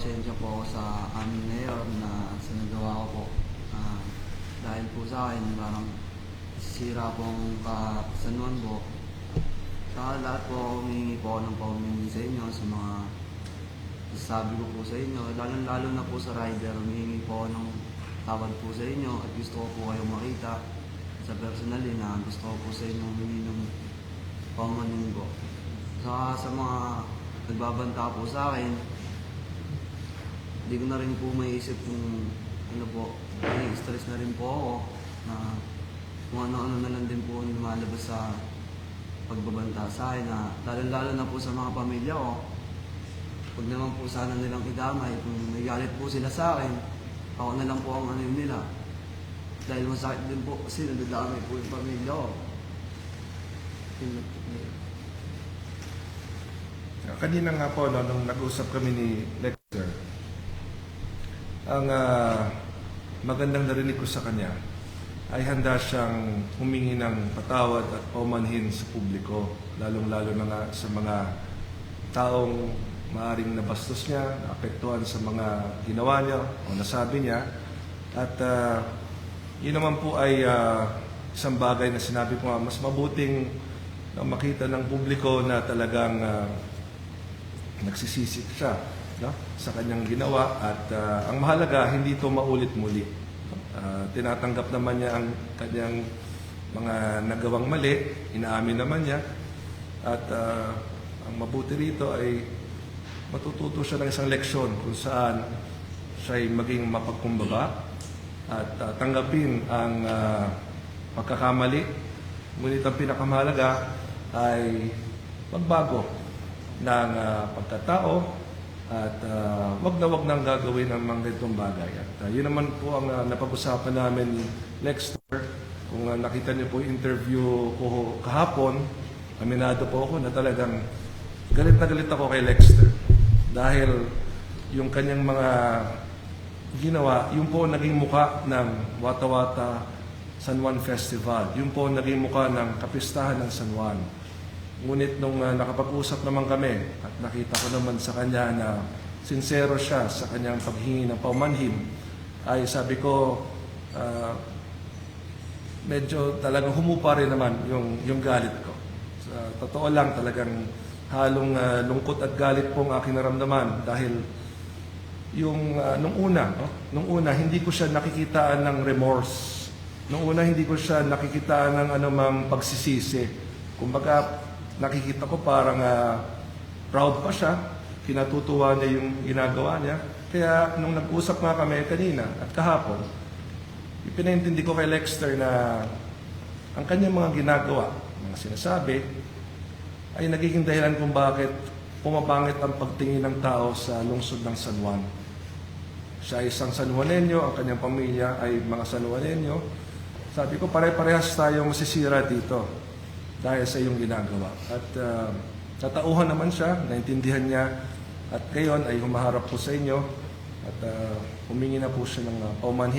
pasensya po ako sa amin mayor na sa ko po. Ah, dahil po sa akin, parang sira po ang kasanuan po. Sa lahat po, humingi po ng paumingi sa inyo sa mga sabi ko po sa inyo, lalo-lalo na po sa rider, humingi po ako ng tawad po sa inyo at gusto ko po kayo makita sa personally na gusto ko po sa inyo humingi ng paumanin po. Saka sa mga nagbabanta po sa akin, hindi ko na rin po maiisip kung ano po, may stress na rin po ako na kung ano-ano na lang din po lumalabas sa pagbabanta sa akin na lalo-lalo na po sa mga pamilya ko. Huwag naman po sana nilang idamay kung may galit po sila sa akin, ako na lang po ang ano nila. Dahil masakit din po kasi nadadamay po yung pamilya ko. Kanina nga po, no, nung nag-usap kami ni Lexter, ang ah, magandang narinig ko sa kanya ay handa siyang humingi ng patawad at paumanhin sa publiko, lalong-lalo na nga sa mga taong maaring nabastos niya, naapektuhan sa mga ginawa niya o nasabi niya. At ah, yun naman po ay ah, isang bagay na sinabi ko nga, mas mabuting na makita ng publiko na talagang ah, nagsisisi siya no? sa kanyang ginawa at ah, ang mahalaga hindi ito maulit muli. Ah, tinatanggap naman niya ang kanyang mga nagawang mali, inaamin naman niya at ah, ang mabuti rito ay matututo siya ng isang leksyon kung saan siya maging mapagkumbaba at ah, tanggapin ang ah, pagkakamali. Ngunit ang pinakamahalaga ay magbago ng ah, pagkatao at ah, wag na wag nang gagawin ang mga ganitong bagay. At ah, yun naman po ang ah, napag-usapan namin ni Lexter. Kung ah, nakita niyo po yung interview ko kahapon, aminado po ako na talagang galit na galit ako kay Lexter. Dahil yung kanyang mga ginawa, yun po naging muka ng Wata Wata San Juan Festival. Yun po naging muka ng kapistahan ng San Juan. Ngunit nung uh, nakapag-usap naman kami at nakita ko naman sa kanya na sincero siya sa kanyang paghingi ng paumanhim, ay sabi ko, ah, medyo talagang humupa rin naman yung, yung galit ko. Sa totoo lang talagang halong ah, lungkot at galit po ang aking naramdaman dahil yung ah, nung una, no? nung una hindi ko siya nakikitaan ng remorse. Nung una hindi ko siya nakikitaan ng anumang pagsisisi. Kumbaga nakikita ko parang ah, proud pa siya, kinatutuwa niya yung ginagawa niya. Kaya nung nag-usap nga kami kanina at kahapon, ipinaintindi ko kay Lexter na ang kanyang mga ginagawa, mga sinasabi, ay nagiging dahilan kung bakit pumapangit ang pagtingin ng tao sa lungsod ng San Juan. Siya ay isang San Juanenyo, ang kanyang pamilya ay mga San Juanenyo. Sabi ko, pare-parehas tayong masisira dito dahil sa iyong ginagawa. At uh, natauhan naman siya, naintindihan niya, at ngayon ay humaharap po sa inyo. At uh, humingi na po siya ng uh, paumanhin